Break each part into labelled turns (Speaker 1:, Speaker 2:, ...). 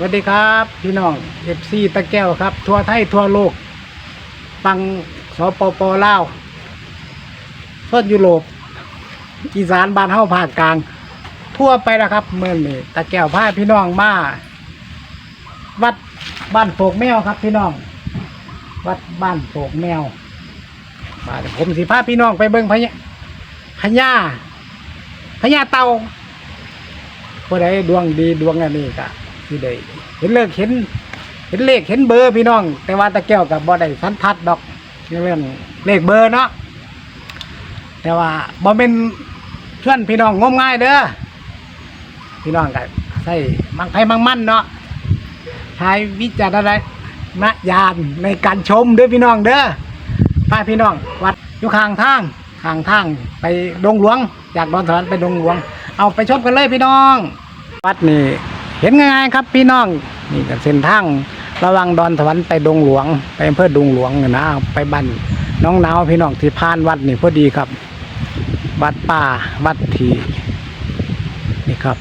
Speaker 1: สวัสดีครับพี่น้องเอฟซีตะแก้วครับ ทั่วไทยทั่วโลกฟังสปปลาวส่วนยุโรปอีสานบ้านเฮาภาคกลาง ทั่วไปนะครับเมื่อนี้ตะแก้วพาพี่น้องมาวัดบ้านโศกแมวครับ พี่น้อง วัดบ้านโศกแมวมาผมสิพาพี่น้องไปเบิ่งพญาพญาพญาเต่าผู้ใดดวงดีดวงอันนี้ก็ สิได้เห็นเลขเห็น เห็นเลขเห็นเบอร์พี่น้อง แต่ว่าตะแก้วกับบ่ได้สันทัดดอกเรื่องเลขเบอร์เนาะแต่ว่าบ่เป็นชวนพี่น้องงมง่ายเด้อพี่น้องก็ใส่มังไพ่มังมั่นเนาะใช้วิจารณญาณในการชมเด้อพี่น้องเด้อพาพี่น้อง วัดอยู่ข้างทางข้างทางไปดงหลวง จากดอนสวรรค์ไปดงหลวง เอาไปชมกันเลยพี่น้อง วัดนี่ เห็นง่ายๆครับพี่น้องนี่ก็เส้นทางระวังดอนสวรรค์ไปดงหลวง ไปอำเภอดงหลวงนะไปบ้านน้องนาวพี่น้องที่พานวัดนี่พอดีครับวัดป่าวัดทีนี่ครับ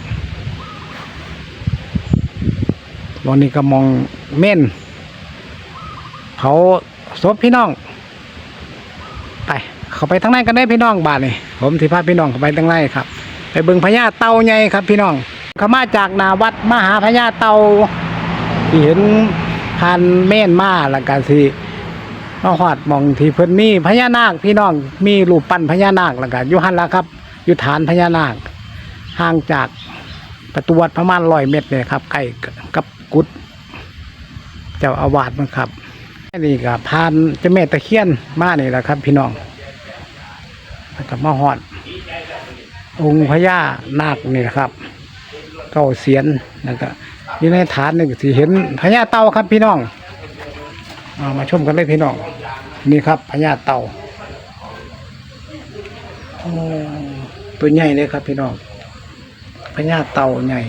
Speaker 1: วันนี้ก็มองเม่นเผาศพพี่น้องไปเขาไปทางในกันได้พี่น้องบ้านนี่ผมสิพาพี่น้องเข้าไปทางในครับ ไปบิ่งพญาเต่าใหญ่ครับพี่น้อง ขามาจากนาวัดมหาพญาเตาที่เห็นพันเม่นมาแล้วก็สิมาหอดมองที่เพิ่นมีพญานาคพี่น้องมีรูปปั้นพญานาคแล้วก็อยู่หันละครับอยู่ฐานพญานาคห่างจากประตูวัดประมาณร้อยเมตรเนี่ยครับใกล้กับกุฏเจ้าอาวาสมันครับนี่ก็พานเจ้าแม่ตะเคียนมานี่แหละครับ พี่น้องแล้วก็มาหอด องค์พญานาคนี่นะครับ เก้าเสียนแล้วก็อยู่ในฐานหนี่ก็สิเห็นพญาเต่าครับพี่น้องเอามาชมกันเลยพี่น้อง นี่ครับพญาเต่าตัวใหญ่เลยครับพี่น้องพญาเต่าใหญ่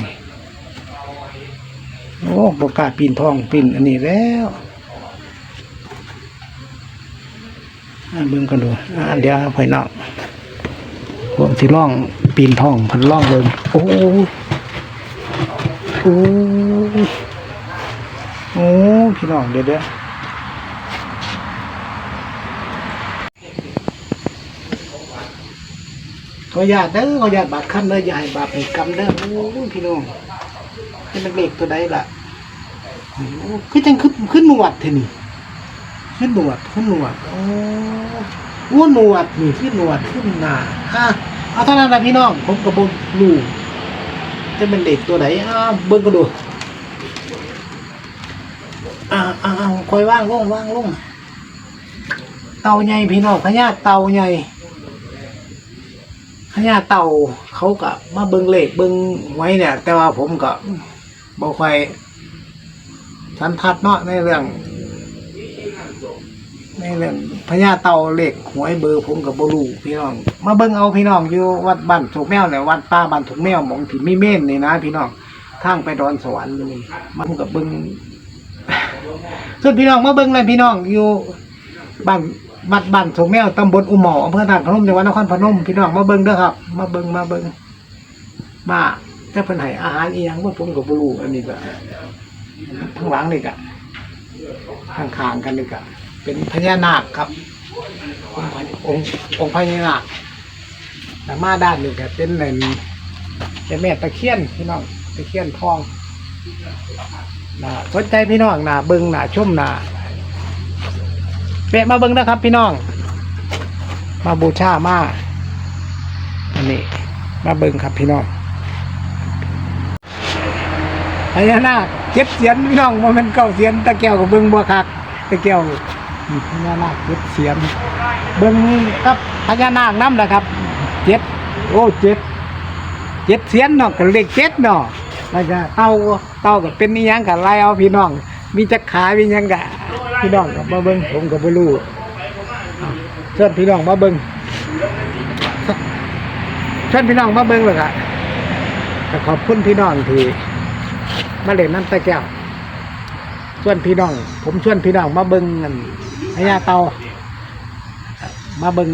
Speaker 1: โอ้บกล้าปีนทองปีนอันนี้แล้วเบิ่งกันดูเดี๋ยวพี่น้องผมสิล่องปีนทองพันล่องเลยโอ้ อ้โอ้พี่น้องเดี๋ยวเดี๋ยวขออนุญาตเด้อขออนุญาตบาดขั้นเด้ออย่าให้บาปให้กรรมเด้อโอ้พี่น้องเป็นเด็กตัวใดล่ะโอ้ยคือจังขึ้นขึ้นหนวดเทนี่ขึ้นหนวดขึ้นหนวดโอ้อ้วนหนวดนี่ขึ้นหนวดขึ้นหน้าอะเอาเท่านั้นแหละพี่น้องผมกับบลู จะเป็นเด็กตัวไหนอ้าวเบิ้งก็ดูอ่าอ่าอ่าคอยว่างลงว่างลงเต่าใหญ่พี่น้องพญาเต่าใหญ่พญาเต่าเขาก็มาเบิ้งเลขเบิ้งไว้เนี่ย แต่ว่าผมก็บอกค่อยสันทัดเนาะในเรื่อง ในเรื่องพญาเต่าเหลขหวยเบอร์ผมกับบรูพี่น้อง มาเบิ่งเอาพี่น้องอยู่วัดบ้านถูกแมวเนี่ยวัดป้าบ้านถูกแมวมองที่มีเม่นนี่นะพี่น้องทางไปดอนสวรรค์นี่มันกับเบิ่งส่วนพี่น้องมาเบิ่งเลยพี่น้องอยู่บ้านวัดบ้านถูกแมวตำบลอุโมงอำเภอตากพนมจังหวัดนครพนมพี่น้องมาเบิ่งเด้อครับ มาเบิ่งมาเบิ่งมาถ้าเพิ่นให้อาหารเอียงว่าผมกับบรูอันนี้ก็ทั้งหลังนี่ก็ข้างๆกันนี่ก็ เป็นพญานาคครับ องค์พญองค์พญานาคแต่มาด้านนี้ก็เป็นในเจ้าแม่ตะเคียนพี่น้องตะเคียนทองนะสนใจพี่น้องนะเบิงนะชุ่มนะเปะมาเบิงนะครับ พี่น้อง มาบูชามาอันนี้ มาเบิงครับพี่น้องพญานาคเจ็ดเสียนพี่น้องว่ามันเก้าเสียนตะแก้วกับเบิงบัวคักตะแก้ว นี่พญานาคเจ็ดเสียนเบิ้งกับพญานาคน้ำแหละครับเจ็ดโอ้เจ็ดเจ็ดเสียนเนาะก็เลขเจ็ดเนาะแล้วก็เต่าเต่าก็เป็นนี่ยังกับไล่เอาพี่น้อง มีจักขามียังกะพี่น้องก็มาเบิ้งผมก็บ่รู้อ่เชิญพี่น้องมาเบิ้งเชิญพี่น้องมาเบิ้งเลยค่ะก็ขอบคุณพี่น้องที่มาเล่นน้ำตะแก้ว ชวนพี่น้อง ผมชวนพี่น้องมาเบิ้งกันพญาเตามาเบิ้ง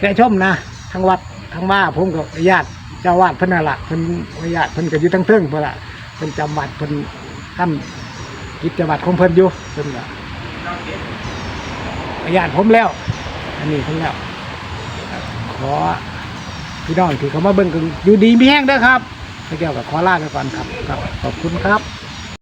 Speaker 1: และชมนะทั้งวัดทั้งว่าผมกับญาติเจ้าวาดเพิ่นน่ะละเพิ่นญาติเพิ่นก็อยู่ทั้งเทิงเพิ่นละผเป็นจำวัดเพิ่นท่านกิจวัตรของเพิ่นอยู่เพิ่นก็ประหยัดผมแล้ว อันนี้เพิ่นแล้วขอพี่น้องที่เขามาเบิ่งกันอยู่ดีมีแห้งเด้อครับพระแก้วกับขอลาไปก่อนครับ ขอบคุณครับ